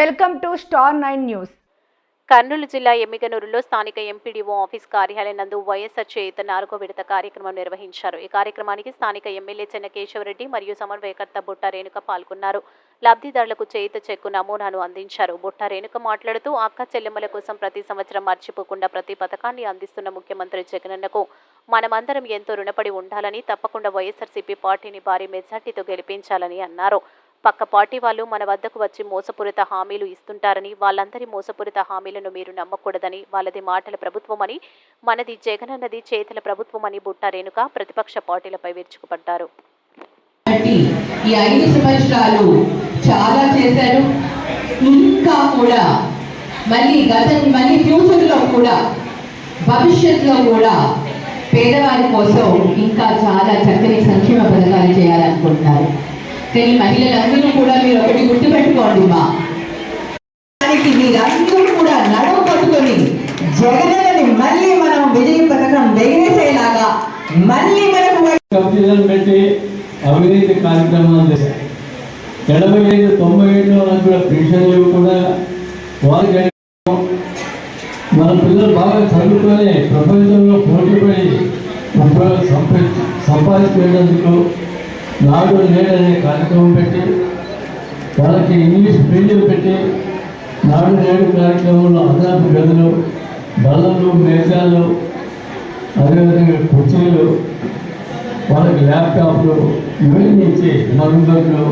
Welcome to star nine news. Kurnool జిల్లా ఎమ్మిగనూరులో స్థానిక ఎంపీడీఓ ఆఫీస్ కార్యాలయం నందు వైఎస్ఆర్ చేత నాలుగో విడత కార్యక్రమం నిర్వహించారు. ఈ కార్యక్రమానికి స్థానిక ఎమ్మెల్యే చెన్నకేశవరెడ్డి మరియు సమన్వయకర్త బుట్ట రేణుక పాల్గొన్నారు. లబ్ధిదారులకు చేత చెక్కు నమూనాను అందించారు. బుట్ట రేణుక మాట్లాడుతూ అక్క చెల్లెమ్మల కోసం ప్రతి సంవత్సరం మర్చిపోకుండా ప్రతి పథకాన్ని అందిస్తున్న ముఖ్యమంత్రి జగనన్నకు మనమందరం ఎంతో రుణపడి ఉండాలని తప్పకుండా వైఎస్ఆర్సీపీ పార్టీని భారీ మెజార్టీతో గెలిపించాలని అన్నారు. పక్క పార్టీ వాళ్ళు మన వద్దకు వచ్చి మోసపూరిత హామీలు ఇస్తుంటారని వాళ్ళందరి మోసపూరిత హామీలను మీరు నమ్మకూడదని వాళ్ళది మాటల ప్రభుత్వమని మనది జగనన్నది చేతల ప్రభుత్వమని బుట్ట రేణుక ప్రతిపక్ష పార్టీలపై విరుచుకుపడ్డారు. ఈ ఐదు సంవత్సరాలు చాలా చేశారు. ఇంకా కూడా మళ్ళీ గత మళ్ళీ ఫ్యూచర్లో కూడా భవిష్యత్తులో కూడా పేదవారి కోసం ఇంకా చాలా చక్కని సంక్షేమ పథకాలు చేయాలనుకుంటున్నారు. కానీ మహిళలందరూ కూడా మీరు ఒకటి గుర్తుపెట్టుకోండి మా. దానికి మీరందరూ కూడా నడవ పట్టుకొని జగనని మళ్ళీ మనం విజయ పథకం ఎగిరేసేలాగా మళ్ళీ మనకు పెట్టి అవినీతి కార్యక్రమాలు చేశారు. ఎనభై ఐదు తొంభై ఏడు కూడా పెన్షన్లు కూడా. వారికి మన పిల్లలు బాగా చదువుకొని ప్రపంచంలో పోటీపడి సంపాదించేందుకు నాడు నేడనే అనే కార్యక్రమం పెట్టి వాళ్ళకి ఇంగ్లీష్ మీడియం పెట్టి నాడు నేడు కార్యక్రమంలో అదనపు గదులు బల్లలు మేజాలు అదేవిధంగా కుర్చీలు వాళ్ళకి ల్యాప్టాప్లు ఇవన్నీ ఇచ్చి మరుగుదొడ్లు